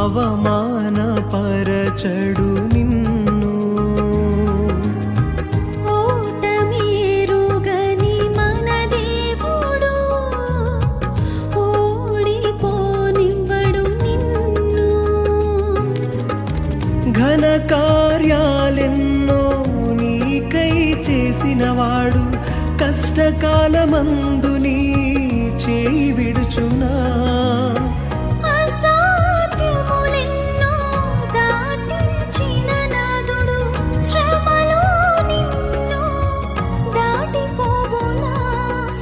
అవమానపరచడు నిన్ను. ఓటమి ఎరుగని మన దేవుడు ఓడిపోనివ్వడు నిన్ను. ఘన కార్యాలెన్నో నీకై చేసినవాడు కష్టకాలమందు నీ చేయి